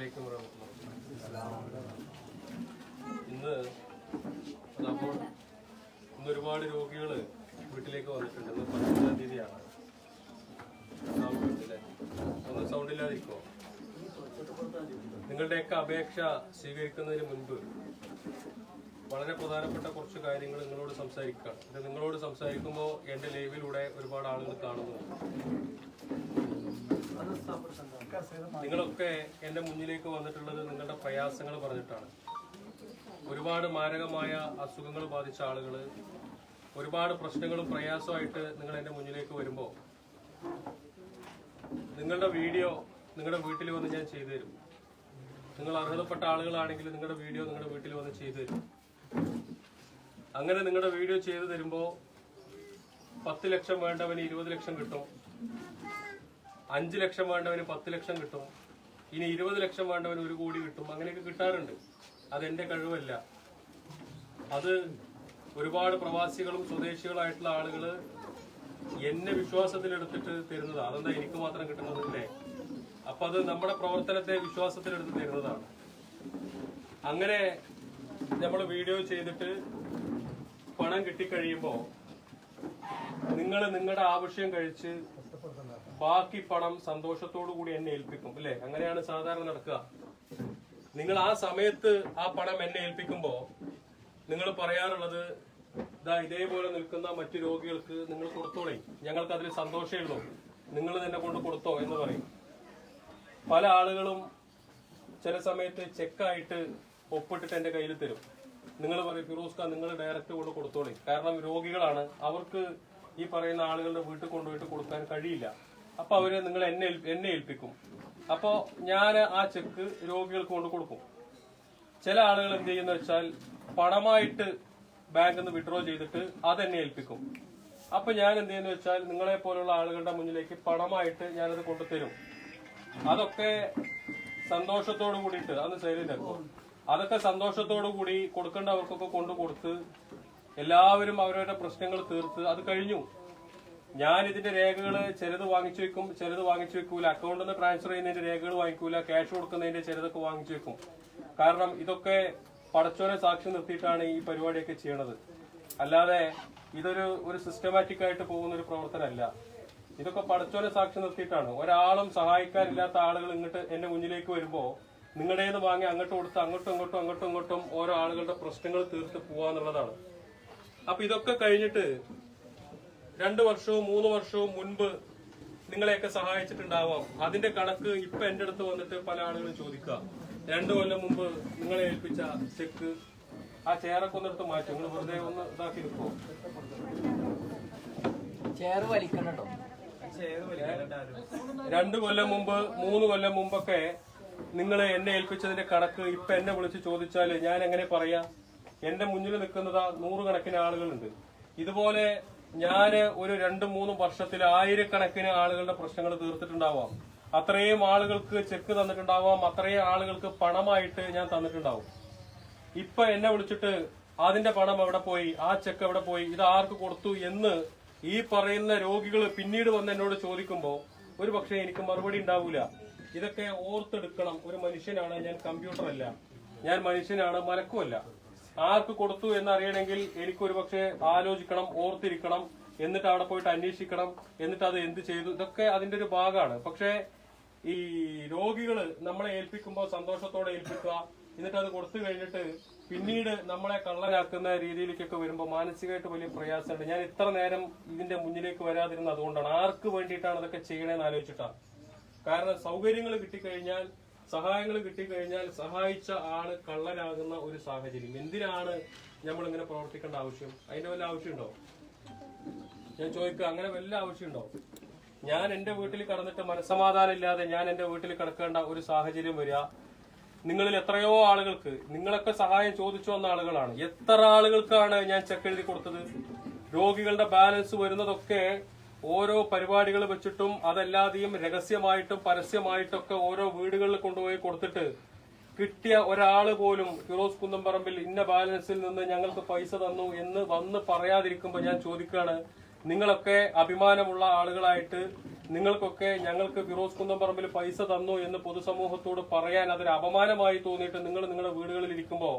വറഹ്മത്തുള്ളാഹി. ഇന്ന് നമ്മൾ ഇന്ന് ഒരുപാട് രോഗികൾ വീട്ടിലേക്ക് വന്നിട്ടുണ്ട്. ഇന്ന് പതിനഞ്ചാം തീയതിയാണ്? ഒന്ന് സൗണ്ടില്ലാതിരിക്കോ നിങ്ങളുടെയൊക്കെ അപേക്ഷ സ്വീകരിക്കുന്നതിന് മുൻപ് വളരെ പ്രധാനപ്പെട്ട കുറച്ച് കാര്യങ്ങൾ നിങ്ങളോട് സംസാരിക്കാം. ഇത് നിങ്ങളോട് സംസാരിക്കുമ്പോൾ എന്റെ ലൈവിലൂടെ ഒരുപാട് ആളുകൾ കാണുന്നു നിങ്ങളൊക്കെ എന്റെ മുന്നിലേക്ക് വന്നിട്ടുള്ളത് നിങ്ങളുടെ പ്രയാസങ്ങൾ പറഞ്ഞിട്ടാണ്. ഒരുപാട് മാരകമായ അസുഖങ്ങൾ ബാധിച്ച ആളുകൾ ഒരുപാട് പ്രശ്നങ്ങളും പ്രയാസമായിട്ട് നിങ്ങൾ എന്റെ മുന്നിലേക്ക് വരുമ്പോൾ നിങ്ങളുടെ വീഡിയോ നിങ്ങളുടെ വീട്ടിൽ വന്ന് ഞാൻ ചെയ്തു തരും. നിങ്ങൾ അർഹതപ്പെട്ട ആളുകളാണെങ്കിൽ നിങ്ങളുടെ വീഡിയോ നിങ്ങളുടെ വീട്ടിൽ വന്ന് ചെയ്തു തരും. അങ്ങനെ നിങ്ങളുടെ വീഡിയോ ചെയ്തു തരുമ്പോൾ പത്ത് ലക്ഷം വേണ്ടവന് ഇരുപത് ലക്ഷം കിട്ടും. അഞ്ച് ലക്ഷം വേണ്ടവന് പത്ത് ലക്ഷം കിട്ടും. ഇനി ഇരുപത് ലക്ഷം വേണ്ടവന് ഒരു കോടി കിട്ടും. അങ്ങനെയൊക്കെ കിട്ടാറുണ്ട്. അതെന്റെ കഴിവല്ല. അത് ഒരുപാട് പ്രവാസികളും സ്വദേശികളായിട്ടുള്ള ആളുകൾ എന്നെ വിശ്വാസത്തിലെടുത്തിട്ട് തരുന്നതാണ്. അതെന്താ എനിക്ക് മാത്രം കിട്ടുന്നതല്ലേ അപ്പൊ അത് നമ്മുടെ പ്രവർത്തനത്തെ വിശ്വാസത്തിലെടുത്ത് തരുന്നതാണ്. അങ്ങനെ നമ്മൾ വീഡിയോ ചെയ്തിട്ട് പണം കിട്ടിക്കഴിയുമ്പോൾ നിങ്ങൾ നിങ്ങളുടെ ആവശ്യം കഴിച്ച് ബാക്കി പണം സന്തോഷത്തോടു കൂടി എന്നെ ഏൽപ്പിക്കും അല്ലെ? അങ്ങനെയാണ് സാധാരണ നടക്കുക. നിങ്ങൾ ആ സമയത്ത് ആ പണം എന്നെ ഏൽപ്പിക്കുമ്പോ നിങ്ങൾ പറയാറുള്ളത് ഇതാ ഇതേപോലെ നിൽക്കുന്ന മറ്റു രോഗികൾക്ക് നിങ്ങൾ കൊടുത്തോളേ. ഞങ്ങൾക്ക് അതിൽ സന്തോഷമേ ഉള്ളൂ. നിങ്ങൾ തന്നെ കൊണ്ട് കൊടുത്തോ എന്ന് പറയും. പല ആളുകളും ചില സമയത്ത് ചെക്കായിട്ട് ഒപ്പിട്ടിട്ട് എന്റെ കയ്യിൽ തരും. നിങ്ങൾ പറയും ഫിറോസ് ഖാൻ നിങ്ങൾ ഡയറക്റ്റ് കൊണ്ട് കൊടുത്തോളി. കാരണം രോഗികളാണ്. അവർക്ക് ഈ പറയുന്ന ആളുകളുടെ വീട്ടിൽ കൊണ്ടുപോയിട്ട് കൊടുക്കാൻ കഴിയില്ല. അപ്പൊ അവർ നിങ്ങൾ എന്നെ എന്നെ ഏൽപ്പിക്കും. അപ്പോ ഞാൻ ആ ചെക്ക് രോഗികൾക്ക് കൊണ്ട് കൊടുക്കും. ചില ആളുകൾ എന്ത് ചെയ്യുന്ന വെച്ചാൽ പണമായിട്ട് ബാങ്കിൽ നിന്ന് വിഡ്രോ ചെയ്തിട്ട് അതെന്നെ ഏൽപ്പിക്കും. അപ്പൊ ഞാൻ എന്ത് ചെയ്യുന്ന വെച്ചാൽ നിങ്ങളെ പോലുള്ള ആളുകളുടെ മുന്നിലേക്ക് പണമായിട്ട് ഞാനത് കൊണ്ടുതരും. അതൊക്കെ സന്തോഷത്തോട് കൂടിയിട്ട് അന്ന് ആക്കും അതൊക്കെ സന്തോഷത്തോടു കൂടി കൊടുക്കേണ്ടവർക്കൊക്കെ കൊണ്ടു കൊടുത്ത് എല്ലാവരും അവരവരുടെ പ്രശ്നങ്ങൾ തീർത്ത് അത് കഴിഞ്ഞു. ഞാൻ ഇതിന്റെ രേഖകൾ ചിലത് വാങ്ങിച്ചു വെക്കും ചിലത് വാങ്ങിച്ചു വെക്കൂല. അക്കൗണ്ടിൽ നിന്ന് ട്രാൻസ്ഫർ ചെയ്യുന്നതിന്റെ രേഖകൾ വാങ്ങിക്കൂല. ക്യാഷ് കൊടുക്കുന്നതിന്റെ ചിലതൊക്കെ വാങ്ങിച്ചു വെക്കും. കാരണം ഇതൊക്കെ പടച്ചോനെ സാക്ഷി നിർത്തിയിട്ടാണ് ഈ പരിപാടിയൊക്കെ ചെയ്യണത്. അല്ലാതെ ഇതൊരു ഒരു സിസ്റ്റമാറ്റിക് ആയിട്ട് പോകുന്ന ഒരു പ്രവർത്തനമല്ല. ഇതൊക്കെ പടച്ചോനെ സാക്ഷി നിർത്തിയിട്ടാണ്. ഒരാളും സഹായിക്കാനില്ലാത്ത ആളുകൾ ഇങ്ങോട്ട് എന്റെ മുന്നിലേക്ക് വരുമ്പോൾ നിങ്ങളുടേത് വാങ്ങി അങ്ങോട്ട് കൊടുത്ത് അങ്ങോട്ടും ഇങ്ങോട്ടും അങ്ങോട്ടും ഇങ്ങോട്ടും ഓരോ ആളുകളുടെ പ്രശ്നങ്ങൾ തീർത്ത് പോവാന്നുള്ളതാണ്. അപ്പൊ ഇതൊക്കെ കഴിഞ്ഞിട്ട് രണ്ടു വർഷവും മൂന്ന് വർഷവും മുൻപ് നിങ്ങളെയൊക്കെ സഹായിച്ചിട്ടുണ്ടാവാം. അതിന്റെ കണക്ക് ഇപ്പൊ എന്റെ അടുത്ത് വന്നിട്ട് പല ആളുകളും ചോദിക്കുക. രണ്ടു കൊല്ലം മുമ്പ് നിങ്ങളെ ഏൽപ്പിച്ച ചെക്ക് ആ ചെയറൊക്കെ ഒന്നെടുത്ത് മാറ്റും. നിങ്ങൾ വെറുതെ ഒന്ന് ഇതാക്കി നിൽക്കോ ചെയർ വലിക്കണം രണ്ടു കൊല്ലം മുമ്പ് മൂന്ന് കൊല്ലം മുമ്പൊക്കെ നിങ്ങൾ എന്നെ ഏൽപ്പിച്ചതിന്റെ കണക്ക് ഇപ്പൊ എന്നെ വിളിച്ച് ചോദിച്ചാൽ ഞാൻ എങ്ങനെ പറയാ? എന്റെ മുന്നിൽ നിൽക്കുന്നതാ നൂറുകണക്കിന് ആളുകളുണ്ട്. ഇതുപോലെ ഞാൻ ഒരു രണ്ടും മൂന്നും വർഷത്തിൽ ആയിരക്കണക്കിന് ആളുകളുടെ പ്രശ്നങ്ങൾ തീർത്തിട്ടുണ്ടാവാം. അത്രയും ആളുകൾക്ക് ചെക്ക് തന്നിട്ടുണ്ടാവാം. അത്രയും ആളുകൾക്ക് പണമായിട്ട് ഞാൻ തന്നിട്ടുണ്ടാവും. ഇപ്പൊ എന്നെ വിളിച്ചിട്ട് അതിന്റെ പണം എവിടെ പോയി? ആ ചെക്ക് എവിടെ പോയി? ഇത് ആർക്ക് കൊടുത്തു എന്ന് ഈ പറയുന്ന രോഗികൾ പിന്നീട് വന്ന് എന്നോട് ചോദിക്കുമ്പോൾ ഒരു പക്ഷേ എനിക്ക് മറുപടി ഉണ്ടാവില്ല ഇതൊക്കെ ഓർത്തെടുക്കണം. ഒരു മനുഷ്യനാണ് ഞാൻ കമ്പ്യൂട്ടറല്ല. ഞാൻ മനുഷ്യനാണ് മലക്കുമല്ല ആർക്ക് കൊടുത്തു എന്ന് അറിയണമെങ്കിൽ എനിക്ക് ഒരു പക്ഷേ ആലോചിക്കണം ഓർത്തിരിക്കണം എന്നിട്ട് അവിടെ പോയിട്ട് അന്വേഷിക്കണം എന്നിട്ട് അത് എന്ത് ചെയ്തു? ഇതൊക്കെ അതിന്റെ ഒരു ഭാഗമാണ്. പക്ഷേ ഈ രോഗികൾ നമ്മളെ ഏൽപ്പിക്കുമ്പോൾ സന്തോഷത്തോടെ ഏൽപ്പിക്കുക എന്നിട്ട് അത് കൊടുത്തു കഴിഞ്ഞിട്ട് പിന്നീട് നമ്മളെ കള്ളനാക്കുന്ന രീതിയിലേക്കൊക്കെ വരുമ്പോൾ മാനസികമായിട്ട് വലിയ പ്രയാസമുണ്ട്. ഞാൻ ഇത്ര നേരം ഇതിന്റെ മുന്നിലേക്ക് വരാതിരുന്നത് അതുകൊണ്ടാണ്. ആർക്ക് വേണ്ടിയിട്ടാണ് അതൊക്കെ ചെയ്യണേന്ന് ആലോചിച്ചിട്ടാണ്. കാരണം സൗകര്യങ്ങൾ കിട്ടിക്കഴിഞ്ഞാൽ സഹായങ്ങൾ കിട്ടിക്കഴിഞ്ഞാൽ സഹായിച്ച ആൾ കള്ളനാകുന്ന ഒരു സാഹചര്യം. എന്തിനാണ് നമ്മൾ ഇങ്ങനെ പ്രവർത്തിക്കേണ്ട ആവശ്യം? അതിന്റെ വല്ല ആവശ്യമുണ്ടോ? ഞാൻ ചോദിക്കുക. അങ്ങനെ വല്ല ആവശ്യമുണ്ടോ? ഞാൻ എന്റെ വീട്ടിൽ കടന്നിട്ട് മനസ്സമാധാനം ഇല്ലാതെ ഞാൻ എന്റെ വീട്ടിൽ കിടക്കേണ്ട ഒരു സാഹചര്യം വരിക. നിങ്ങളിൽ എത്രയോ ആളുകൾക്ക് നിങ്ങളൊക്കെ സഹായം ചോദിച്ചു വന്ന ആളുകളാണ്. എത്ര ആളുകൾക്കാണ് ഞാൻ ചെക്ക് എഴുതി കൊടുത്തത്? രോഗികളുടെ ബാലൻസ് വരുന്നതൊക്കെ ഓരോ പരിപാടികൾ വെച്ചിട്ടും അതല്ലാതെയും രഹസ്യമായിട്ടും പരസ്യമായിട്ടൊക്കെ ഓരോ വീടുകളിൽ കൊണ്ടുപോയി കൊടുത്തിട്ട് കിട്ടിയ ഒരാൾ പോലും ഫിറോസ് കുന്നംപറമ്പിൽ ഇന്ന ബാലൻസിൽ നിന്ന് ഞങ്ങൾക്ക് പൈസ തന്നു എന്ന് വന്ന് പറയാതിരിക്കുമ്പോൾ ഞാൻ ചോദിക്കുകയാണ്. നിങ്ങളൊക്കെ അഭിമാനമുള്ള ആളുകളായിട്ട് നിങ്ങൾക്കൊക്കെ ഞങ്ങൾക്ക് ഫിറോസ് കുന്നംപറമ്പിൽ പൈസ തന്നു എന്ന് പൊതുസമൂഹത്തോട് പറയാൻ അതൊരു അപമാനമായി തോന്നിയിട്ട് നിങ്ങൾ നിങ്ങളുടെ വീടുകളിൽ ഇരിക്കുമ്പോൾ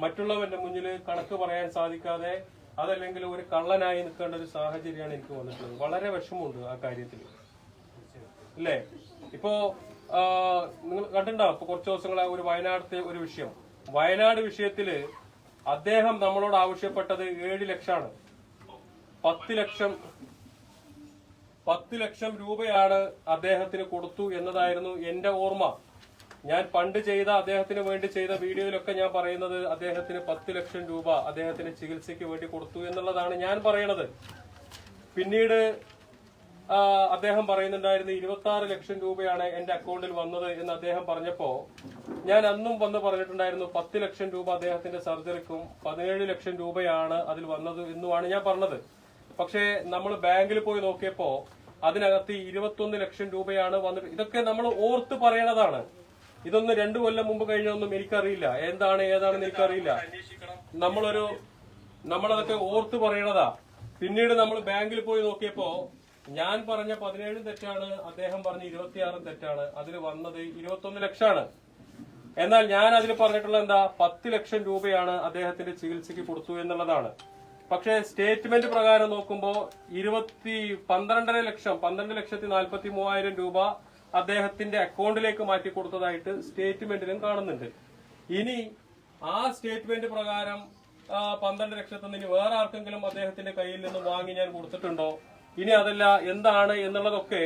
മറ്റുള്ളവന്റെ മുന്നിൽ കണക്ക് പറയാൻ സാധിക്കാതെ അതല്ലെങ്കിൽ ഒരു കള്ളനായി നിൽക്കേണ്ട ഒരു സാഹചര്യമാണ് എനിക്ക് വന്നിട്ടുള്ളത്. വളരെ വിഷമമുണ്ട് ആ കാര്യത്തിൽ. അല്ലേ? ഇപ്പോ നിങ്ങൾ കണ്ടിട്ടുണ്ടാവും ഇപ്പൊ കുറച്ച് ദിവസങ്ങളെ ഒരു വയനാടത്തെ ഒരു വിഷയം. വയനാട് വിഷയത്തിൽ അദ്ദേഹം നമ്മളോട് ആവശ്യപ്പെട്ടത് ഏഴ് ലക്ഷമാണ്. പത്ത് ലക്ഷം പത്ത് ലക്ഷം രൂപയാണ് അദ്ദേഹത്തിന് കൊടുത്തു എന്നതായിരുന്നു എന്റെ ഓർമ്മ. ഞാൻ പണ്ട് ചെയ്ത അദ്ദേഹത്തിന് വേണ്ടി ചെയ്ത വീഡിയോയിലൊക്കെ ഞാൻ പറയുന്നത് അദ്ദേഹത്തിന് പത്ത് ലക്ഷം രൂപ അദ്ദേഹത്തിന് ചികിത്സയ്ക്ക് വേണ്ടി കൊടുത്തു എന്നുള്ളതാണ് ഞാൻ പറയണത്. പിന്നീട് അദ്ദേഹം പറയുന്നുണ്ടായിരുന്നു ഇരുപത്തി ആറ് ലക്ഷം രൂപയാണ് എന്റെ അക്കൗണ്ടിൽ വന്നത് എന്ന് അദ്ദേഹം പറഞ്ഞപ്പോ ഞാൻ അന്നും വന്ന് പറഞ്ഞിട്ടുണ്ടായിരുന്നു പത്ത് ലക്ഷം രൂപ അദ്ദേഹത്തിന്റെ സർജറിക്കും പതിനേഴ് ലക്ഷം രൂപയാണ് അതിൽ വന്നത് എന്നുമാണ് ഞാൻ പറഞ്ഞത്. പക്ഷേ നമ്മൾ ബാങ്കിൽ പോയി നോക്കിയപ്പോ അതിനകത്ത് ഇരുപത്തൊന്ന് ലക്ഷം രൂപയാണ് വന്നിട്ട് ഇതൊക്കെ നമ്മൾ ഓർത്ത് പറയണതാണ്. ഇതൊന്നും രണ്ടു കൊല്ലം മുമ്പ് കഴിഞ്ഞൊന്നും എനിക്കറിയില്ല. എന്താണ് ഏതാണെന്ന് എനിക്കറിയില്ല. നമ്മളൊരു നമ്മളതൊക്കെ ഓർത്ത് പറയണതാ. പിന്നീട് നമ്മൾ ബാങ്കിൽ പോയി നോക്കിയപ്പോ ഞാൻ പറഞ്ഞ പതിനേഴും തെറ്റാണ് അദ്ദേഹം പറഞ്ഞ ഇരുപത്തിയാറും തെറ്റാണ് അതിൽ വന്നത് ഇരുപത്തൊന്ന് ലക്ഷമാണ്. എന്നാൽ ഞാൻ അതിൽ പറഞ്ഞിട്ടുള്ള എന്താ പത്ത് ലക്ഷം രൂപയാണ് അദ്ദേഹത്തിന്റെ ചികിത്സയ്ക്ക് കൊടുത്തു എന്നുള്ളതാണ്. പക്ഷേ സ്റ്റേറ്റ്മെന്റ് പ്രകാരം നോക്കുമ്പോൾ ഇരുപത്തി പന്ത്രണ്ടര ലക്ഷം പന്ത്രണ്ട് ലക്ഷത്തി നാൽപ്പത്തി മൂവായിരം രൂപ അദ്ദേഹത്തിന്റെ അക്കൗണ്ടിലേക്ക് മാറ്റി കൊടുത്തതായിട്ട് സ്റ്റേറ്റ്മെന്റിലും കാണുന്നുണ്ട്. ഇനി ആ സ്റ്റേറ്റ്മെന്റ് പ്രകാരം പന്ത്രണ്ട് ഇനി വേറെ ആർക്കെങ്കിലും അദ്ദേഹത്തിന്റെ കയ്യിൽ നിന്ന് വാങ്ങി ഞാൻ കൊടുത്തിട്ടുണ്ടോ? ഇനി അതല്ല എന്താണ് എന്നുള്ളതൊക്കെ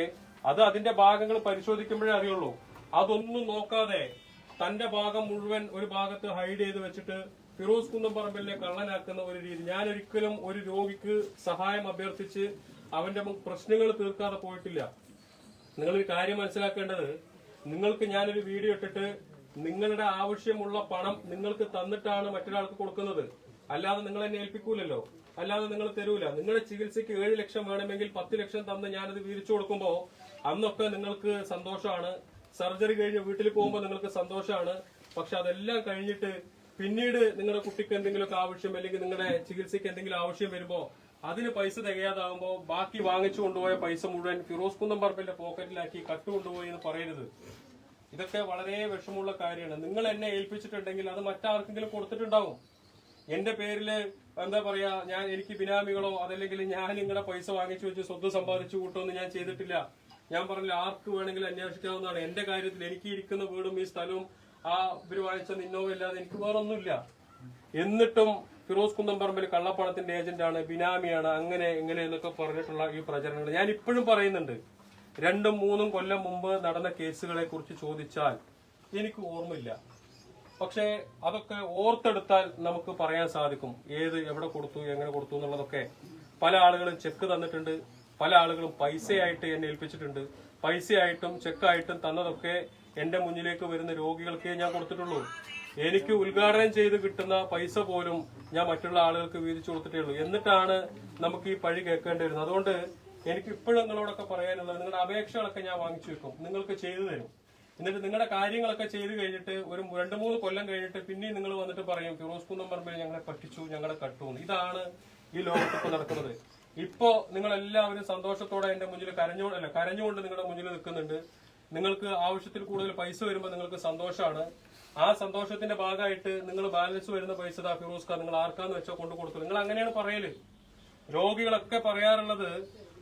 അത് അതിന്റെ ഭാഗങ്ങൾ പരിശോധിക്കുമ്പോഴേ അറിയുള്ളൂ. അതൊന്നും നോക്കാതെ തന്റെ ഭാഗം മുഴുവൻ ഒരു ഭാഗത്ത് ഹൈഡ് ചെയ്ത് വെച്ചിട്ട് ഫിറോസ് കുന്നംപറമ്പിലിനെ കള്ളനാക്കുന്ന ഒരു രീതി. ഞാൻ ഒരിക്കലും ഒരു രോഗിക്ക് സഹായം അഭ്യർത്ഥിച്ച് അവന്റെ പ്രശ്നങ്ങൾ തീർക്കാതെ പോയിട്ടില്ല. നിങ്ങളൊരു കാര്യം മനസ്സിലാക്കേണ്ടത് നിങ്ങൾക്ക് ഞാനൊരു വീഡിയോ ഇട്ടിട്ട് നിങ്ങളുടെ ആവശ്യമുള്ള പണം നിങ്ങൾക്ക് തന്നിട്ടാണ് മറ്റൊരാൾക്ക് കൊടുക്കുന്നത്. അല്ലാതെ നിങ്ങൾ എന്നെ ഏൽപ്പിക്കൂലല്ലോ. അല്ലാതെ നിങ്ങൾ തരൂല. നിങ്ങളുടെ ചികിത്സയ്ക്ക് ഏഴ് ലക്ഷം വേണമെങ്കിൽ പത്ത് ലക്ഷം തന്ന് ഞാനത് വീതിച്ചു കൊടുക്കുമ്പോൾ അന്നൊക്കെ നിങ്ങൾക്ക് സന്തോഷമാണ്. സർജറി കഴിഞ്ഞ് വീട്ടിൽ പോകുമ്പോൾ നിങ്ങൾക്ക് സന്തോഷമാണ്. പക്ഷെ അതെല്ലാം കഴിഞ്ഞിട്ട് പിന്നീട് നിങ്ങളുടെ കുട്ടിക്ക് എന്തെങ്കിലുമൊക്കെ ആവശ്യം അല്ലെങ്കിൽ നിങ്ങളുടെ ചികിത്സയ്ക്ക് എന്തെങ്കിലും ആവശ്യം വരുമ്പോ അതിന് പൈസ തികയാതാകുമ്പോൾ ബാക്കി വാങ്ങിച്ചു കൊണ്ടുപോയ പൈസ മുഴുവൻ ഫിറോസ് കുന്നം പറമ്പിന്റെ പോക്കറ്റിലാക്കി കട്ട് കൊണ്ടുപോയി എന്ന് പറയരുത്. ഇതൊക്കെ വളരെ വിഷമമുള്ള കാര്യമാണ്. നിങ്ങൾ എന്നെ ഏൽപ്പിച്ചിട്ടുണ്ടെങ്കിൽ അത് മറ്റാർക്കെങ്കിലും കൊടുത്തിട്ടുണ്ടാവും. എന്റെ പേരിൽ എന്താ പറയാ ഞാൻ എനിക്ക് ബിനാമികളോ അതല്ലെങ്കിൽ ഞാൻ നിങ്ങളുടെ പൈസ വാങ്ങിച്ചു വെച്ച് സ്വത്ത് സമ്പാദിച്ചു കൂട്ടുമെന്ന് ഞാൻ ചെയ്തിട്ടില്ല. ഞാൻ പറഞ്ഞില്ല ആർക്ക് വേണമെങ്കിലും അന്വേഷിക്കാവുന്നതാണ്. എന്റെ കാര്യത്തിൽ എനിക്ക് ഇരിക്കുന്ന വീടും ഈ സ്ഥലവും ആ ഇവർ വാങ്ങിച്ച നിന്നോ ഇല്ലാതെ എനിക്ക് വേറൊന്നുമില്ല. എന്നിട്ടും ഫിറോസ് കുന്നംപറമ്പിൽ കള്ളപ്പണത്തിന്റെ ഏജന്റാണ് ബിനാമിയാണ് അങ്ങനെ എങ്ങനെ എന്നൊക്കെ പറഞ്ഞിട്ടുള്ള ഈ പ്രചരണങ്ങൾ. ഞാൻ ഇപ്പോഴും പറയുന്നുണ്ട് രണ്ടും മൂന്നും കൊല്ലം മുമ്പ് നടന്ന കേസുകളെ കുറിച്ച് ചോദിച്ചാൽ എനിക്ക് ഓർമ്മയില്ല. പക്ഷേ അതൊക്കെ ഓർത്തെടുത്താൽ നമുക്ക് പറയാൻ സാധിക്കും ഏത് എവിടെ കൊടുത്തു എങ്ങനെ കൊടുത്തു എന്നുള്ളതൊക്കെ. പല ആളുകളും ചെക്ക് തന്നിട്ടുണ്ട് പല ആളുകളും പൈസയായിട്ട് എന്നെ ഏൽപ്പിച്ചിട്ടുണ്ട്. പൈസയായിട്ടും ചെക്കായിട്ടും തന്നതൊക്കെ എന്റെ മുന്നിലേക്ക് വരുന്ന രോഗികൾക്കേ ഞാൻ കൊടുത്തിട്ടുള്ളൂ. എനിക്ക് ഉദ്ഘാടനം ചെയ്ത് കിട്ടുന്ന പൈസ പോലും ഞാൻ മറ്റുള്ള ആളുകൾക്ക് വീതിച്ചു കൊടുത്തിട്ടേ ഉള്ളൂ. എന്നിട്ടാണ് നമുക്ക് ഈ പഴി കേൾക്കേണ്ടി വരുന്നത് അതുകൊണ്ട് എനിക്ക് ഇപ്പോഴും നിങ്ങളോടൊക്കെ പറയാനുള്ളത് നിങ്ങളുടെ അപേക്ഷകളൊക്കെ ഞാൻ വാങ്ങിച്ചു വെക്കും. നിങ്ങൾക്ക് ചെയ്തു തരും. എന്നിട്ട് നിങ്ങളുടെ കാര്യങ്ങളൊക്കെ ചെയ്തു കഴിഞ്ഞിട്ട് ഒരു രണ്ട് മൂന്ന് കൊല്ലം കഴിഞ്ഞിട്ട് പിന്നെയും നിങ്ങൾ വന്നിട്ട് പറയും ഫിറോസ് നമ്പർ പറമ്പിൽ ഞങ്ങളെ പറ്റിച്ചു ഞങ്ങളെ കട്ടു ഇതാണ് ഈ ലോകത്ത് നടക്കുന്നത്. ഇപ്പോ നിങ്ങൾ എല്ലാവരും സന്തോഷത്തോടെ എന്റെ മുന്നിൽ കരഞ്ഞുകൊണ്ട് അല്ല കരഞ്ഞുകൊണ്ട് നിങ്ങളുടെ മുന്നിൽ നിൽക്കുന്നുണ്ട്. നിങ്ങൾക്ക് ആവശ്യത്തിൽ കൂടുതൽ പൈസ വരുമ്പോൾ നിങ്ങൾക്ക് സന്തോഷമാണ് ആ സന്തോഷത്തിന്റെ ഭാഗമായിട്ട് നിങ്ങൾ ബാലൻസ് വരുന്ന പൈസ ദാ ഫിറോസ് ഖാൻ നിങ്ങൾ ആർക്കാന്ന് വെച്ചാൽ കൊണ്ടു കൊടുത്തു നിങ്ങൾ അങ്ങനെയാണ് പറയൽ. രോഗികളൊക്കെ പറയാറുള്ളത്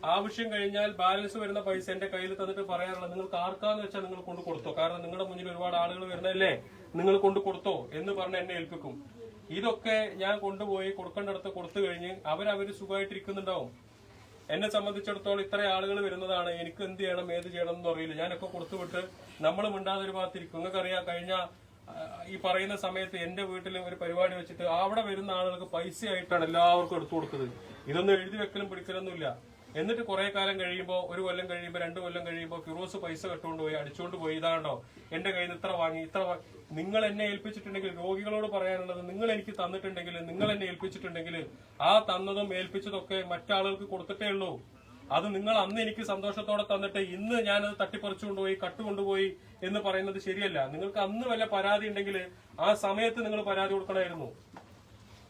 ആവശ്യം കഴിഞ്ഞാൽ ബാലൻസ് വരുന്ന പൈസ എന്റെ കയ്യിൽ തന്നിട്ട് പറയാറുള്ളത് നിങ്ങൾക്ക് ആർക്കാന്ന് വെച്ചാൽ നിങ്ങൾ കൊണ്ടു കൊടുത്തോ? കാരണം നിങ്ങളുടെ മുന്നിൽ ഒരുപാട് ആളുകൾ വരുന്നതല്ലേ? നിങ്ങൾ കൊണ്ടു കൊടുത്തോ? എന്ന് പറഞ്ഞ് എന്നെ ഏൽപ്പിക്കും. ഇതൊക്കെ ഞാൻ കൊണ്ടുപോയി കൊടുക്കേണ്ടടുത്ത് കൊടുത്തു കഴിഞ്ഞ് അവരവര് സുഖമായിട്ടിരിക്കുന്നുണ്ടാവും. എന്നെ സംബന്ധിച്ചിടത്തോളം ഇത്ര ആളുകൾ വരുന്നതാണ്. എനിക്ക് എന്ത് ചെയ്യണം ഏത് ചെയ്യണം എന്ന് അറിയില്ല. ഞാനൊക്കെ കൊടുത്തുവിട്ട് നമ്മൾ മിണ്ടാതെ ഒരു ഭാഗത്തിരിക്കും. നിങ്ങൾക്കറിയാം കഴിഞ്ഞ ഈ പറയുന്ന സമയത്ത് എന്റെ വീട്ടിൽ ഒരു പരിപാടി വെച്ചിട്ട് അവിടെ വരുന്ന ആളുകൾക്ക് പൈസയായിട്ടാണ് എല്ലാവർക്കും എടുത്തു കൊടുക്കുന്നത് ഇതൊന്നും എഴുതി വെക്കലും പിടിക്കലൊന്നുമില്ല. എന്നിട്ട് കുറെ കാലം കഴിയുമ്പോൾ ഒരു കൊല്ലം കഴിയുമ്പോൾ രണ്ട് കൊല്ലം കഴിയുമ്പോൾ ഫിറോസ് പൈസ കെട്ടുകൊണ്ട് പോയി അടിച്ചുകൊണ്ട് പോയി ഇതാണ്ടോ എന്റെ കയ്യിൽ നിന്ന് ഇത്ര വാങ്ങി ഇത്ര നിങ്ങൾ എന്നെ ഏൽപ്പിച്ചിട്ടുണ്ടെങ്കിൽ രോഗികളോട് പറയാനുള്ളത് നിങ്ങൾ എനിക്ക് തന്നിട്ടുണ്ടെങ്കിൽ നിങ്ങൾ എന്നെ ഏൽപ്പിച്ചിട്ടുണ്ടെങ്കിൽ ആ തന്നതും ഏൽപ്പിച്ചതൊക്കെ മറ്റാളുകൾക്ക് കൊടുത്തിട്ടേ ഉള്ളൂ. അത് നിങ്ങൾ അന്ന് എനിക്ക് സന്തോഷത്തോടെ തന്നിട്ട് ഇന്ന് ഞാനത് തട്ടിപ്പറിച്ചുകൊണ്ടുപോയി കട്ടുകൊണ്ടുപോയി എന്ന് പറയുന്നത് ശരിയല്ല. നിങ്ങൾക്ക് അന്ന് വല്ല പരാതി ഉണ്ടെങ്കിൽ ആ സമയത്ത് നിങ്ങൾ പരാതി കൊടുക്കണമായിരുന്നു.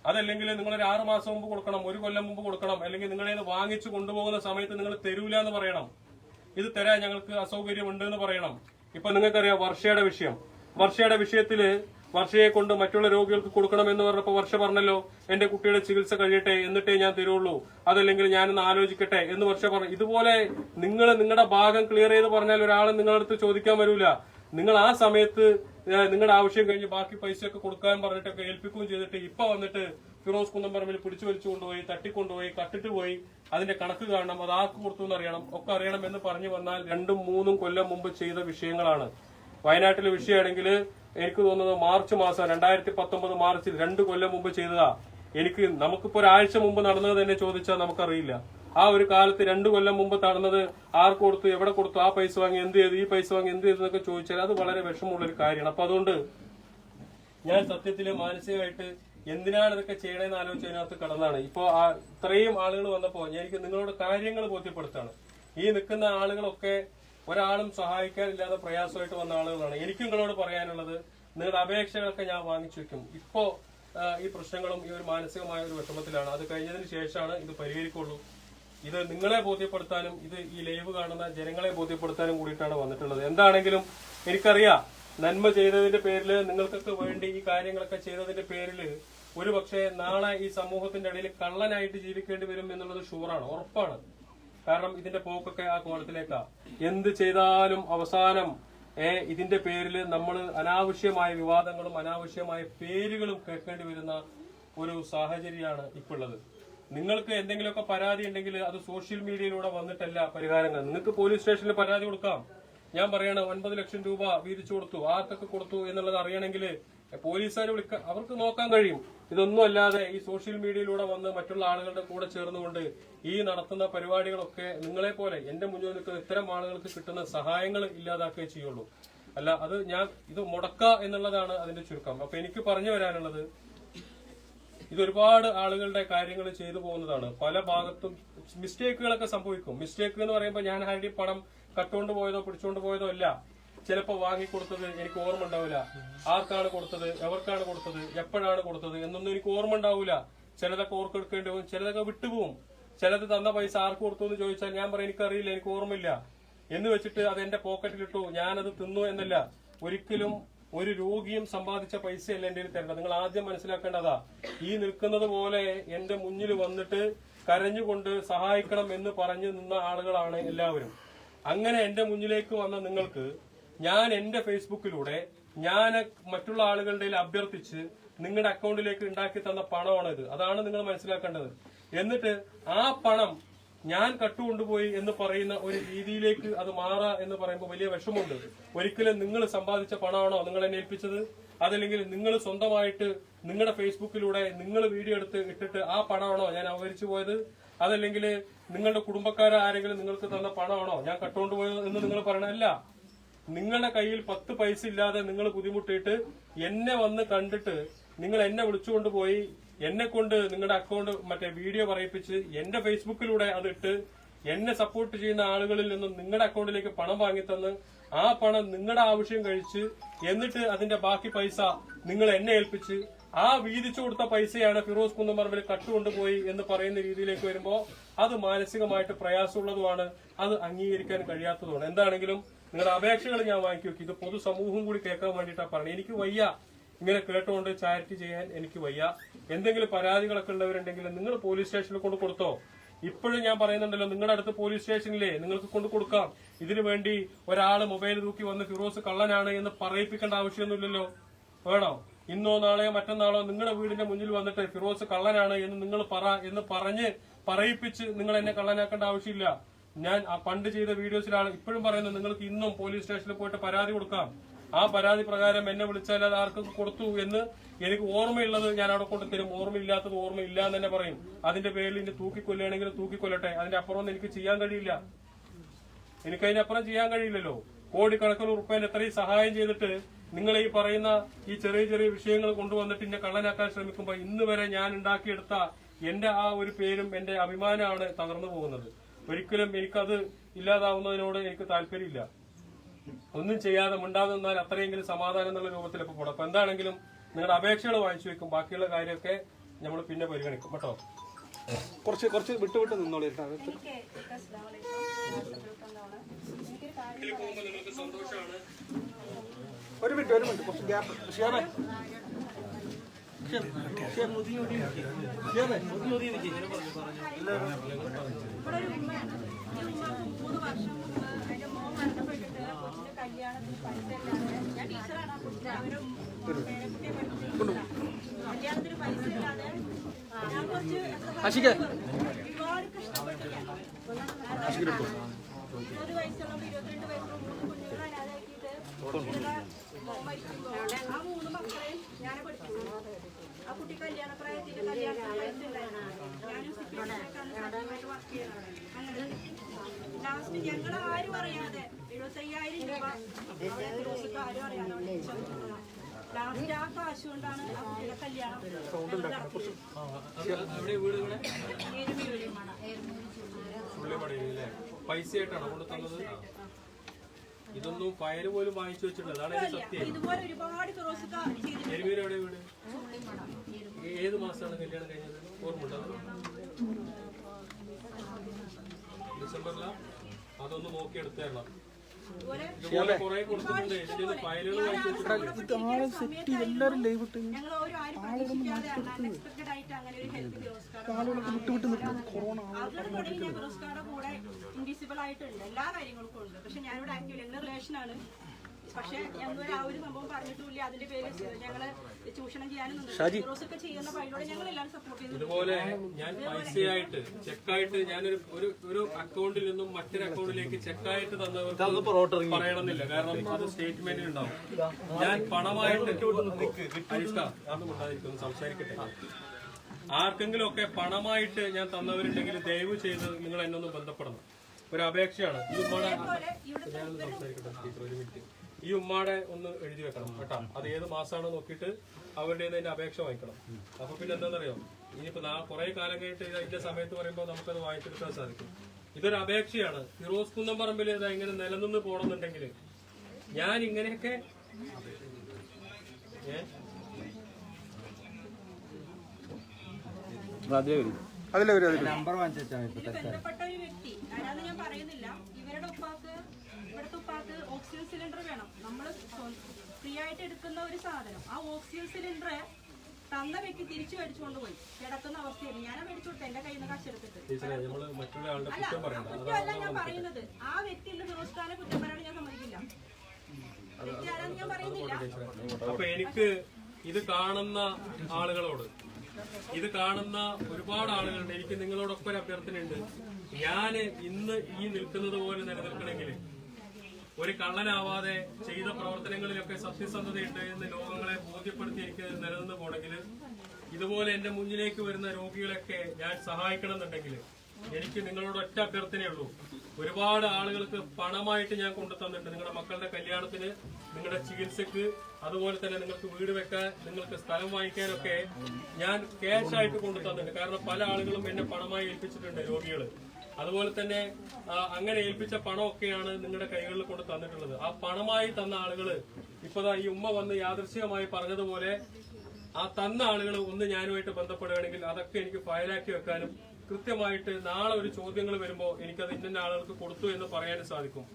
അതല്ലെങ്കിൽ നിങ്ങൾ ഒരു ആറ് മാസം മുമ്പ് കൊടുക്കണം ഒരു കൊല്ലം മുമ്പ് കൊടുക്കണം അല്ലെങ്കിൽ നിങ്ങളെ വാങ്ങിച്ചു കൊണ്ടുപോകുന്ന സമയത്ത് നിങ്ങൾ തരൂല എന്ന് പറയണം. ഇത് തരാൻ ഞങ്ങൾക്ക് അസൗകര്യമുണ്ട് എന്ന് പറയണം. ഇപ്പൊ നിങ്ങൾക്കറിയാം വർഷയുടെ വിഷയം. വർഷയുടെ വിഷയത്തിൽ വർഷയെ കൊണ്ട് മറ്റുള്ള രോഗികൾക്ക് കൊടുക്കണം എന്ന് പറഞ്ഞപ്പോൾ വർഷ പറഞ്ഞല്ലോ എന്റെ കുട്ടിയുടെ ചികിത്സ കഴിയട്ടെ എന്നിട്ടേ ഞാൻ തരുള്ളൂ. അതല്ലെങ്കിൽ ഞാനൊന്ന് ആലോചിക്കട്ടെ എന്ന് വർഷ പറഞ്ഞു. ഇതുപോലെ നിങ്ങൾ നിങ്ങളുടെ ഭാഗം ക്ലിയർ ചെയ്ത് പറഞ്ഞാൽ ഒരാൾ നിങ്ങളടുത്ത് ചോദിക്കാൻ വരൂല. നിങ്ങൾ ആ സമയത്ത് നിങ്ങളുടെ ആവശ്യം കഴിഞ്ഞ് ബാക്കി പൈസയൊക്കെ കൊടുക്കാൻ പറഞ്ഞിട്ടൊക്കെ ഏൽപ്പിക്കുകയും ചെയ്തിട്ട് ഇപ്പൊ വന്നിട്ട് ഫിറോസ് കുന്നംപറമ്പിൽ പിടിച്ചു വലിച്ചു കൊണ്ടുപോയി തട്ടിക്കൊണ്ടുപോയി കട്ടിട്ട് പോയി അതിന്റെ കണക്ക് കാണണം അത് ആർക്ക് കൊടുത്തു എന്നറിയണം ഒക്കെ അറിയണം എന്ന് പറഞ്ഞു വന്നാൽ രണ്ടും മൂന്നും കൊല്ലം മുമ്പ് ചെയ്ത വിഷയങ്ങളാണ്. വയനാട്ടിലെ വിഷയമാണെങ്കിൽ എനിക്ക് തോന്നുന്നത് മാർച്ച് മാസം രണ്ടായിരത്തി പത്തൊമ്പത് മാർച്ചിൽ രണ്ട് കൊല്ലം മുമ്പ് ചെയ്തതാ. എനിക്ക് നമുക്കിപ്പോ ഒരാഴ്ച മുമ്പ് നടന്നത് തന്നെ ചോദിച്ചാൽ നമുക്കറിയില്ല. ആ ഒരു കാലത്ത് രണ്ടു കൊല്ലം മുമ്പ് നടന്നത് ആർ കൊടുത്തു എവിടെ കൊടുത്തു ആ പൈസ വാങ്ങി എന്ത് ചെയ്തു ഈ പൈസ വാങ്ങി എന്ത് ചെയ്തു എന്നൊക്കെ ചോദിച്ചാൽ അത് വളരെ വിഷമമുള്ള ഒരു കാര്യമാണ്. അപ്പൊ അതുകൊണ്ട് ഞാൻ സത്യത്തിൽ മാനസികമായിട്ട് എന്തിനാണ് ഇതൊക്കെ ചെയ്യണമെന്ന് ആലോചിച്ച് അതിനകത്ത് കടന്നാണ്. ഇപ്പോ ആ ഇത്രയും ആളുകൾ വന്നപ്പോ എനിക്ക് നിങ്ങളോട് കാര്യങ്ങൾ ബോധ്യപ്പെടുത്താണ്. ഈ നിൽക്കുന്ന ആളുകളൊക്കെ ഒരാളും സഹായിക്കാനില്ലാതെ പ്രയാസമായിട്ട് വന്ന ആളുകളാണ്. എനിക്കും നിങ്ങളോട് പറയാനുള്ളത് നിങ്ങളുടെ അപേക്ഷകളൊക്കെ ഞാൻ വാങ്ങിച്ചു വെക്കും. ഇപ്പോ ഈ പ്രശ്നങ്ങളും ഈ ഒരു മാനസികമായ ഒരു വിഷമത്തിലാണ്. അത് കഴിഞ്ഞതിന് ശേഷമാണ് ഇത് പരിഹരിക്കുള്ളൂ. ഇത് നിങ്ങളെ ബോധ്യപ്പെടുത്താനും ഇത് ഈ ലൈവ് കാണുന്ന ജനങ്ങളെ ബോധ്യപ്പെടുത്താനും കൂടിയിട്ടാണ് വന്നിട്ടുള്ളത്. എന്താണെങ്കിലും എനിക്കറിയാം നന്മ ചെയ്തതിന്റെ പേരിൽ നിങ്ങൾക്കൊക്കെ വേണ്ടി ഈ കാര്യങ്ങളൊക്കെ ചെയ്തതിന്റെ പേരിൽ ഒരു പക്ഷേ നാളെ ഈ സമൂഹത്തിന്റെ ഇടയിൽ കള്ളനായിട്ട് ജീവിക്കേണ്ടി വരും എന്നുള്ളത് ഷുവറാണ് ഉറപ്പാണ്. കാരണം ഇതിന്റെ പോക്കൊക്കെ ആ കോണത്തിലേക്കാ. എന്ത് ചെയ്താലും അവസാനം ഏ ഇതിന്റെ പേരിൽ നമ്മൾ അനാവശ്യമായ വിവാദങ്ങളും അനാവശ്യമായ പേരുകളും കേൾക്കേണ്ടി വരുന്ന ഒരു സാഹചര്യമാണ് ഇപ്പോൾ ഉള്ളത് നിങ്ങൾക്ക് എന്തെങ്കിലുമൊക്കെ പരാതി ഉണ്ടെങ്കിൽ അത് സോഷ്യൽ മീഡിയയിലൂടെ വന്നിട്ടല്ല പരിഹാരങ്ങൾ. നിങ്ങൾക്ക് പോലീസ് സ്റ്റേഷനിൽ പരാതി കൊടുക്കാം. ഞാൻ പറയണ ഒൻപത് ലക്ഷം രൂപ വീതിച്ചു കൊടുത്തു ആർക്കൊക്കെ കൊടുത്തു എന്നുള്ളത് അറിയണമെങ്കിൽ പോലീസുകാർ വിളിക്ക അവർക്ക് നോക്കാൻ കഴിയും. ഇതൊന്നും അല്ലാതെ ഈ സോഷ്യൽ മീഡിയയിലൂടെ വന്ന് മറ്റുള്ള ആളുകളുടെ കൂടെ ചേർന്നുകൊണ്ട് ഈ നടത്തുന്ന പരിപാടികളൊക്കെ നിങ്ങളെ പോലെ എന്റെ മുന്നിൽ നിൽക്കുന്ന ഇത്തരം ആളുകൾക്ക് കിട്ടുന്ന സഹായങ്ങൾ ഇല്ലാതാക്കുകയേ ചെയ്യുള്ളൂ. അല്ല അത് ഞാൻ ഇത് മുടക്ക എന്നുള്ളതാണ് അതിന്റെ ചുരുക്കം. അപ്പൊ എനിക്ക് പറഞ്ഞു വരാനുള്ളത് ഇത് ഒരുപാട് ആളുകളുടെ കാര്യങ്ങൾ ചെയ്തു പോകുന്നതാണ്. പല ഭാഗത്തും മിസ്റ്റേക്കുകളൊക്കെ സംഭവിക്കും. മിസ്റ്റേക്ക് എന്ന് പറയുമ്പോൾ ഞാൻ ആരുടെ പണം കട്ടുകൊണ്ട് പോയതോ പിടിച്ചുകൊണ്ട് പോയതോ അല്ല. ചിലപ്പോൾ വാങ്ങിക്കൊടുത്തത് എനിക്ക് ഓർമ്മ ഉണ്ടാവില്ല. ആർക്കാണ് കൊടുത്തത്? എവർക്കാണ് കൊടുത്തത്? എപ്പോഴാണ് കൊടുത്തത്? എന്നൊന്നും എനിക്ക് ഓർമ്മ ഉണ്ടാവില്ല. ചിലതൊക്കെ ഓർക്കെടുക്കേണ്ടി പോകും ചിലതൊക്കെ വിട്ടുപോകും. ചിലത് തന്ന പൈസ ആർക്ക് കൊടുത്തു എന്ന് ചോദിച്ചാൽ ഞാൻ പറയും എനിക്കറിയില്ല എനിക്ക് ഓർമ്മയില്ല. എന്ന് വെച്ചിട്ട് അത് എന്റെ പോക്കറ്റിലിട്ടു ഞാനത് തിന്നു എന്നല്ല. ഒരിക്കലും ഒരു രോഗിയും സമ്പാദിച്ച പൈസയല്ല എന്റെ തരേണ്ടത്? നിങ്ങൾ ആദ്യം മനസ്സിലാക്കേണ്ടതാ ഈ നിൽക്കുന്നത് പോലെ എന്റെ മുന്നിൽ വന്നിട്ട് കരഞ്ഞുകൊണ്ട് സഹായിക്കണം എന്ന് പറഞ്ഞു നിന്ന ആളുകളാണ് എല്ലാവരും. അങ്ങനെ എന്റെ മുന്നിലേക്ക് വന്ന നിങ്ങൾക്ക് ഞാൻ എന്റെ ഫേസ്ബുക്കിലൂടെ ഞാൻ മറ്റുള്ള ആളുകളുടെ അഭ്യർത്ഥിച്ച് നിങ്ങളുടെ അക്കൗണ്ടിലേക്ക് ഉണ്ടാക്കി തന്ന പണമാണ് ഇത് അതാണ് നിങ്ങൾ മനസ്സിലാക്കേണ്ടത്. എന്നിട്ട് ആ പണം ഞാൻ കട്ടുകൊണ്ടുപോയി എന്ന് പറയുന്ന ഒരു രീതിയിലേക്ക് അത് മാറാ എന്ന് പറയുമ്പോൾ വലിയ വിഷമമുണ്ട്. ഒരിക്കലും നിങ്ങൾ സമ്പാദിച്ച പണമാണോ നിങ്ങൾ എന്നെ ഏൽപ്പിച്ചത്? അതല്ലെങ്കിൽ നിങ്ങൾ സ്വന്തമായിട്ട് നിങ്ങളുടെ ഫേസ്ബുക്കിലൂടെ നിങ്ങൾ വീഡിയോ എടുത്ത് ഇട്ടിട്ട് ആ പണമാണോ ഞാൻ അവഹരിച്ചു പോയത്? അതല്ലെങ്കിൽ നിങ്ങളുടെ കുടുംബക്കാരെ ആരെങ്കിലും നിങ്ങൾക്ക് തന്ന പണമാണോ ഞാൻ കട്ടുകൊണ്ടുപോയത് എന്ന് നിങ്ങൾ പറയണല്ല നിങ്ങളുടെ കയ്യിൽ പത്ത് പൈസ ഇല്ലാതെ നിങ്ങൾ ബുദ്ധിമുട്ടിയിട്ട് എന്നെ വന്ന് കണ്ടിട്ട് നിങ്ങൾ എന്നെ വിളിച്ചുകൊണ്ട് പോയി എന്നെ കൊണ്ട് നിങ്ങളുടെ അക്കൗണ്ട് മറ്റേ വീഡിയോ പറയിപ്പിച്ച് എന്റെ ഫേസ്ബുക്കിലൂടെ അതിട്ട് എന്നെ സപ്പോർട്ട് ചെയ്യുന്ന ആളുകളിൽ നിന്നും നിങ്ങളുടെ അക്കൗണ്ടിലേക്ക് പണം വാങ്ങിത്തന്ന് ആ പണം നിങ്ങളുടെ ആവശ്യം കഴിച്ച് എന്നിട്ട് അതിന്റെ ബാക്കി പൈസ നിങ്ങൾ എന്നെ ഏൽപ്പിച്ച് ആ വീതിച്ചു കൊടുത്ത പൈസയാണ് ഫിറോസ് കുന്നമറമ്പിൽ കട്ടുകൊണ്ടുപോയി എന്ന് പറയുന്ന രീതിയിലേക്ക് വരുമ്പോൾ അത് മാനസികമായിട്ട് പ്രയാസമുള്ളതുമാണ്. അത് അംഗീകരിക്കാൻ കഴിയാത്തതുമാണ്. എന്താണെങ്കിലും നിങ്ങളുടെ അപേക്ഷകൾ ഞാൻ വാങ്ങിക്കും. ഇത് പൊതുസമൂഹം കൂടി കേൾക്കാൻ വേണ്ടിയിട്ടാണ് പറഞ്ഞത്. എനിക്ക് വയ്യ. ഇങ്ങനെ കേട്ടുകൊണ്ട് ചാരിറ്റി ചെയ്യാൻ എനിക്ക് വയ്യ. എന്തെങ്കിലും പരാതികളൊക്കെ ഉള്ളവരുണ്ടെങ്കിൽ നിങ്ങൾ പോലീസ് സ്റ്റേഷനിൽ കൊണ്ട് കൊടുത്തോ. ഇപ്പോഴും ഞാൻ പറയുന്നുണ്ടല്ലോ നിങ്ങളുടെ അടുത്ത് പോലീസ് സ്റ്റേഷനിലെ നിങ്ങൾക്ക് കൊണ്ട് കൊടുക്കാം. ഇതിനു വേണ്ടി ഒരാൾ മൊബൈൽ തൂക്കി വന്ന് ഫിറോസ് കള്ളനാണ് എന്ന് പറയിപ്പിക്കേണ്ട ആവശ്യമൊന്നുമില്ലല്ലോ. വേണോ? ഇന്നോ നാളെയോ മറ്റന്നാളോ നിങ്ങളുടെ വീടിന്റെ മുന്നിൽ വന്നിട്ട് ഫിറോസ് കള്ളനാണ് എന്ന് നിങ്ങൾ പറ എന്ന് പറഞ്ഞ് പറയിപ്പിച്ച് നിങ്ങൾ എന്നെ കള്ളനാക്കേണ്ട ആവശ്യമില്ല. ഞാൻ ആ പണ്ട് ചെയ്ത വീഡിയോസിലാണ് ഇപ്പോഴും പറയുന്നത് നിങ്ങൾക്ക് ഇന്നും പോലീസ് സ്റ്റേഷനിൽ പോയിട്ട് പരാതി കൊടുക്കാം. ആ പരാതി പ്രകാരം എന്നെ വിളിച്ചാൽ അത് ആർക്കും കൊടുത്തു എന്ന് എനിക്ക് ഓർമ്മയുള്ളത് ഞാൻ അവിടെ കൊണ്ട് തരും. ഓർമ്മയില്ലാത്തത് ഓർമ്മയില്ല എന്ന് തന്നെ പറയും. അതിന്റെ പേരിൽ ഇനി തൂക്കിക്കൊല്ലുകയാണെങ്കിൽ തൂക്കിക്കൊല്ലട്ടെ. അതിന്റെ അപ്പുറം എനിക്ക് ചെയ്യാൻ കഴിയില്ല. എനിക്ക് അതിനപ്പുറം ചെയ്യാൻ കഴിയില്ലല്ലോ. കോടിക്കണക്കിന് ഉറുപ്പേന്റെ എത്രയും സഹായം ചെയ്തിട്ട് നിങ്ങൾ ഈ പറയുന്ന ഈ ചെറിയ ചെറിയ വിഷയങ്ങൾ കൊണ്ടുവന്നിട്ട് എന്നെ കള്ളനാക്കാൻ ശ്രമിക്കുമ്പോൾ ഇന്ന് വരെ ഞാൻ ഉണ്ടാക്കിയെടുത്ത എന്റെ ആ ഒരു പേരും എന്റെ അഭിമാനമാണ് തകർന്നു പോകുന്നത്. ഒരിക്കലും എനിക്കത് ഇല്ലാതാവുന്നതിനോട് എനിക്ക് താല്പര്യമില്ല. ഒന്നും ചെയ്യാതെ മിണ്ടാതെ നിന്നാൽ അത്രയെങ്കിലും സമാധാനം എന്നുള്ള രൂപത്തിൽ ഇപ്പൊ പോകണം അപ്പോൾ എന്താണെങ്കിലും നിങ്ങളുടെ അപേക്ഷകൾ വാങ്ങിച്ചു വെക്കും. ബാക്കിയുള്ള കാര്യമൊക്കെ നമ്മൾ പിന്നെ പരിഗണിക്കും കേട്ടോ. കുറച്ച് കുറച്ച് വിട്ട് വിട്ട് നിന്നോളൂ. ഒരു മിനിറ്റ് ഒരു മിനിറ്റ്. കുറച്ച് ഗ്യാപ്പ്. ഷിയാമേ. ഷിയാമേ ഷിയാബ്, ഷിയാബേ, ഇവിടെ ഒരു എന്റെ മോൻ മരണപ്പെട്ടിട്ട് കൊച്ചിന്റെ കല്യാണത്തിന് പൈസ ഇല്ലാതെ ഞാൻ ടീച്ചറാണ് അവരെ പേരക്കുട്ടിയെ പഠിപ്പിച്ചിട്ടില്ല കല്യാണത്തിന് പൈസ ഞാൻ കുറച്ച്. ഒരുപാട് കഷ്ടപ്പെട്ടില്ല ഇരുപത് വയസ്സുള്ള ഇരുപത്തിരണ്ട് വയസ്സുള്ള മൂന്ന് കുഞ്ഞുങ്ങളെ അനാഥാക്കിയിട്ട് ആ മൂന്ന് മക്കളെയും ഞാനെ പഠിപ്പിച്ചു ആ കുട്ടി കല്യാണ പ്രായത്തിന്റെ കല്യാണത്തിന് പൈസ ഉണ്ടായിരുന്നു ഞാനും വർക്ക് ചെയ്യുന്നതാണ് അങ്ങനെ ലാസ്റ്റ് ഞങ്ങൾ ആരും അറിയാതെ എഴുപത്തയ്യായിരം രൂപ ദിവസത്തെ ആരും അറിയാതെ ലാസ്റ്റ് ഇതൊന്നും ഫയൽ പോലും വാങ്ങിച്ചു വെച്ചിട്ടുണ്ട് അതാണ് സത്യം എരുമീൻ എവിടെ വീട് ഏത് മാസമാണ് കല്യാണം കഴിഞ്ഞത്? ഓർമ്മ ഡിസംബറിലാ? അതൊന്ന് നോക്കി എടുത്തു തരണം ഇതുപോലെ ഇതുപോലെ കുറെ കൊടുത്തിട്ടുണ്ട്. ഇതിന്റെ ഫയലുകൾ വാങ്ങിച്ചു വെച്ചിട്ടുണ്ട് ആളെ സെറ്റ് ചെയ്ത് എല്ലാവരും ലൈവ് ഇട്ട് ആളുകളൊക്കെ വിട്ട് വിട്ട് നിൽക്കും കൊറോണ കൂടെ ഇൻവിസിബിൾ ആയിട്ടുണ്ട്. എല്ലാ കാര്യങ്ങൾക്കും ഉണ്ട്. പക്ഷെ ഞാനിവിടെ ആക്റ്റീവ് എന്റെ റിലേഷൻ ആണ്. പക്ഷെ ഞങ്ങൾ ആ ഒരു സംഭവം പറഞ്ഞിട്ടില്ല അതിന്റെ പേര് ഞങ്ങൾ ചൂഷണം ചെയ്യാനും ചെയ്യുന്ന പൈലൂടെ ഞങ്ങൾ എല്ലാവരും സപ്പോർട്ട് ചെയ്തു ഇതുപോലെ ഞാൻ പൈസയായിട്ട് ചെക്കായിട്ട് ഞാനൊരു ഒരു ഒരു അക്കൗണ്ടിൽ നിന്നും മറ്റൊരു അക്കൗണ്ടിലേക്ക് ചെക്കായിട്ട് തന്നവർക്ക് പറയണമെന്നില്ല. കാരണം അത് സ്റ്റേറ്റ്മെന്റിൽ ഉണ്ടാവും. ഞാൻ പണമായിട്ട് സംസാരിക്കട്ടെ. ആർക്കെങ്കിലും ഒക്കെ പണമായിട്ട് ഞാൻ തന്നവരുണ്ടെങ്കിൽ ദയവ് ചെയ്ത് നിങ്ങൾ എന്നൊന്ന് ബന്ധപ്പെടണം. ഒരു അപേക്ഷയാണ്. ഞാനൊന്ന് സംസാരിക്കട്ടെ. ടീച്ചർ ഒരു മിനിറ്റ്. ഈ ഉമ്മാടെ ഒന്ന് എഴുതി വെക്കണം കേട്ടോ. അത് ഏത് മാസമാണോ നോക്കിയിട്ട് അവരുടെ അതിന്റെ അപേക്ഷ വാങ്ങിക്കണം. അപ്പൊ പിന്നെ എന്താണെന്നറിയോ? ഇനിയിപ്പോ നാ കുറെ കാലം കഴിഞ്ഞിട്ട് ഇതിന്റെ അതിന്റെ സമയത്ത് പറയുമ്പോൾ നമുക്കത് വാങ്ങിച്ചെടുക്കാൻ സാധിക്കും. ഇതൊരു അപേക്ഷയാണ്. ഫിറോസ് കുന്നംപറമ്പിൽ ഇത് ഇങ്ങനെ നിലനിന്ന് പോകണമെന്നുണ്ടെങ്കിൽ ഞാൻ ഇങ്ങനെയൊക്കെ അതിലെ ഒരു ഞാൻ പറയുന്നില്ല ഇവരുടെ ഉപ്പാക്ക് ഇവിടുത്തെ ഉപ്പാക്ക് ഓക്സിജൻ സിലിണ്ടർ വേണം. നമ്മൾ ഫ്രീ ആയിട്ട് എടുക്കുന്ന ഒരു സാധനം. ആ ഓക്സിജൻ സിലിണ്ടർ തന്ന വ്യക്തി തിരിച്ചു മേടിച്ചുകൊണ്ട് പോയി. കിടക്കുന്ന അവസ്ഥയാണ് ഞാൻ മേടിച്ചു കൊടുത്തത്. എന്റെ കയ്യിൽ നിന്ന് കാശെടുത്തിട്ട് അല്ല കുറ്റമല്ല ഞാൻ പറയുന്നത്. ആ വ്യക്തിയുടെ ഫിറോസ്ഖാനെ കുറ്റം പറയാൻ ഞാൻ സമ്മതിക്കില്ല. ഞാൻ പറയുന്നില്ല. അപ്പൊ എനിക്ക് ഇത് കാണുന്ന ആളുകളോട് ഇത് കാണുന്ന ഒരുപാട് ആളുകളുണ്ട്. എനിക്ക് നിങ്ങളോടൊപ്പം ഒരു അഭ്യർത്ഥനയുണ്ട്. ഞാൻ ഇന്ന് ഈ നിൽക്കുന്നത് പോലെ നിലനിൽക്കണമെങ്കിൽ ഒരു കള്ളനാവാതെ ചെയ്ത പ്രവർത്തനങ്ങളിലൊക്കെ സത്യസന്ധതയുണ്ട് എന്ന് ലോകങ്ങളെ ബോധ്യപ്പെടുത്തി നിലനിന്ന് പോണെങ്കിൽ ഇതുപോലെ എന്റെ മുന്നിലേക്ക് വരുന്ന രോഗികളൊക്കെ ഞാൻ സഹായിക്കണം എന്നുണ്ടെങ്കിൽ എനിക്ക് നിങ്ങളോട് ഒറ്റ അഭ്യർത്ഥനയുള്ളൂ ഒരുപാട് ആളുകൾക്ക് പണമായിട്ട് ഞാൻ കൊണ്ടു തന്നിട്ടുണ്ട്. നിങ്ങളുടെ മക്കളുടെ കല്യാണത്തിന് നിങ്ങളുടെ ചികിത്സക്ക് അതുപോലെ തന്നെ നിങ്ങൾക്ക് വീട് വെക്കാൻ നിങ്ങൾക്ക് സ്ഥലം വാങ്ങിക്കാനൊക്കെ ഞാൻ ക്യാഷ് ആയിട്ട് കൊണ്ടു തന്നിട്ടുണ്ട്. കാരണം പല ആളുകളും എന്നെ പണമായി ഏൽപ്പിച്ചിട്ടുണ്ട് രോഗികൾ. അതുപോലെ തന്നെ അങ്ങനെ ഏൽപ്പിച്ച പണമൊക്കെയാണ് നിങ്ങളുടെ കൈകളിൽ കൊണ്ട് തന്നിട്ടുള്ളത്. ആ പണമായി തന്ന ആളുകൾ ഇപ്പതാ ഈ ഉമ്മ വന്ന് യാദൃശ്യമായി പറഞ്ഞതുപോലെ ആ തന്ന ആളുകൾ ഒന്ന് ഞാനുമായിട്ട് ബന്ധപ്പെടുകയാണെങ്കിൽ അതൊക്കെ എനിക്ക് ഫയലാക്കി വെക്കാനും കൃത്യമായിട്ട് നാളെ ഒരു ചോദ്യങ്ങൾ വരുമ്പോൾ എനിക്കത് ഇന്ന ആളുകൾക്ക് കൊടുത്തു എന്ന് പറയാനും സാധിക്കും.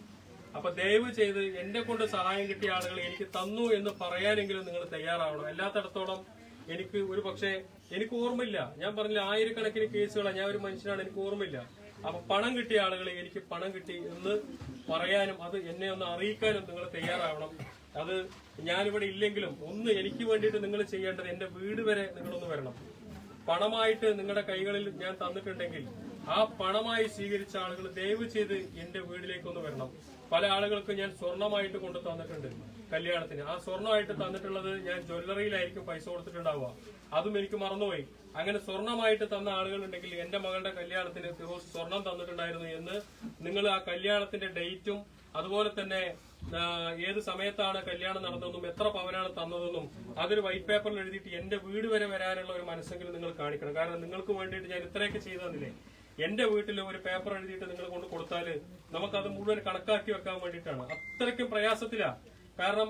അപ്പൊ ദയവ് ചെയ്ത് എന്നെ കൊണ്ട് സഹായം കിട്ടിയ ആളുകൾ എനിക്ക് തന്നു എന്ന് പറയാനെങ്കിലും നിങ്ങൾ തയ്യാറാവണം. എല്ലാത്തടത്തോളം എനിക്ക് ഒരു പക്ഷേ എനിക്ക് ഓർമ്മയില്ല. ഞാൻ പറഞ്ഞില്ല ആയിരക്കണക്കിന് കേസുകളാണ് ഞാൻ ഒരു മനുഷ്യനാണ് എനിക്ക് ഓർമ്മയില്ല. അപ്പൊ പണം കിട്ടിയ ആളുകളെ എനിക്ക് പണം കിട്ടി എന്ന് പറയാനും അത് എന്നെ ഒന്ന് അറിയിക്കാനും നിങ്ങൾ തയ്യാറാവണം. അത് ഞാനിവിടെ ഇല്ലെങ്കിലും ഒന്ന് എനിക്ക് വേണ്ടിയിട്ട് നിങ്ങൾ ചെയ്യേണ്ടത് എന്റെ വീട് വരെ നിങ്ങളൊന്ന് വരണം. പണമായിട്ട് നിങ്ങളുടെ കൈകളിൽ ഞാൻ തന്നിട്ടുണ്ടെങ്കിൽ ആ പണമായി സ്വീകരിച്ച ആളുകൾ ദയവ് ചെയ്ത് എന്റെ വീട്ടിലേക്കൊന്ന് വരണം. പല ആളുകൾക്കും ഞാൻ സ്വർണമായിട്ട് കൊണ്ടു തന്നിട്ടുണ്ട്. കല്യാണത്തിന്. ആ സ്വർണമായിട്ട് തന്നിട്ടുള്ളത് ഞാൻ ജ്വല്ലറിയിലായിരിക്കും പൈസ കൊടുത്തിട്ടുണ്ടാവുക. അതും എനിക്ക് മറന്നുപോയി. അങ്ങനെ സ്വർണമായിട്ട് തന്ന ആളുകൾ ഉണ്ടെങ്കിൽ എന്റെ മകളുടെ കല്യാണത്തിന് ഫിറോസ് സ്വർണം തന്നിട്ടുണ്ടായിരുന്നു എന്ന് നിങ്ങൾ ആ കല്യാണത്തിന്റെ ഡേറ്റും അതുപോലെ തന്നെ ഏത് സമയത്താണ് കല്യാണം നടന്നതെന്നും എത്ര പവനാണ് തന്നതെന്നും അതൊരു വൈറ്റ് പേപ്പറിൽ എഴുതിയിട്ട് എന്റെ വീട് വരെ വരാനുള്ള ഒരു മനസ്സെങ്കിലും നിങ്ങൾ കാണിക്കണം. കാരണം നിങ്ങൾക്ക് വേണ്ടിയിട്ട് ഞാൻ ഇത്രയൊക്കെ ചെയ്തു തന്നില്ലേ? എന്റെ വീട്ടിൽ ഒരു പേപ്പർ എഴുതിയിട്ട് നിങ്ങൾ കൊണ്ട് കൊടുത്താൽ നമുക്കത് മുഴുവൻ കണക്കാക്കി വെക്കാൻ വേണ്ടിയിട്ടാണ്. അത്രയ്ക്കും പ്രയാസത്തിലാ. കാരണം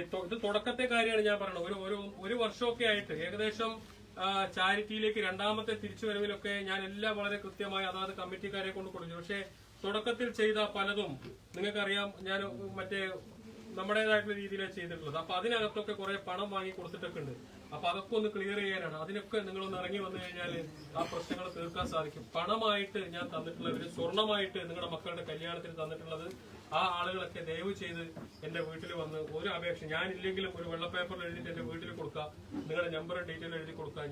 ഇത് തുടക്കത്തെ കാര്യമാണ് ഞാൻ പറയുന്നത്. ഒരു ഒരു ഒരു വർഷമൊക്കെ ആയിട്ട് ഏകദേശം ചാരിറ്റിയിലേക്ക് രണ്ടാമത്തെ തിരിച്ചുവരവിലൊക്കെ ഞാൻ എല്ലാം വളരെ കൃത്യമായി അതാത് കമ്മിറ്റിക്കാരെ കൊണ്ട് കൊടുത്തു. പക്ഷേ തുടക്കത്തിൽ ചെയ്ത പലതും നിങ്ങൾക്കറിയാം ഞാൻ മറ്റേ നമ്മുടേതായിട്ടുള്ള രീതിയിലാണ് ചെയ്തിട്ടുള്ളത്. അപ്പൊ അതിനകത്തൊക്കെ കുറെ പണം വാങ്ങി കൊടുത്തിട്ടൊക്കെ ഉണ്ട്. അപ്പൊ അതൊക്കെ ഒന്ന് ക്ലിയർ ചെയ്യാനാണ്. അതിനൊക്കെ നിങ്ങൾ ഒന്ന് ഇറങ്ങി വന്നു കഴിഞ്ഞാൽ ആ പ്രശ്നങ്ങൾ തീർക്കാൻ സാധിക്കും. പണമായിട്ട് ഞാൻ തന്നിട്ടുള്ളവര് സ്വർണമായിട്ട് നിങ്ങളുടെ മക്കളുടെ കല്യാണത്തിന് തന്നിട്ടുള്ളത് ആ ആളുകളൊക്കെ ദയവ് ചെയ്ത് എന്റെ വീട്ടിൽ വന്ന് ഒരു അപേക്ഷ ഞാനില്ലെങ്കിലും ഒരു വെള്ള എഴുതിയിട്ട് എന്റെ വീട്ടിൽ കൊടുക്കുക നിങ്ങളുടെ നമ്പറും ഡീറ്റെയിൽ എഴുതി കൊടുക്കുക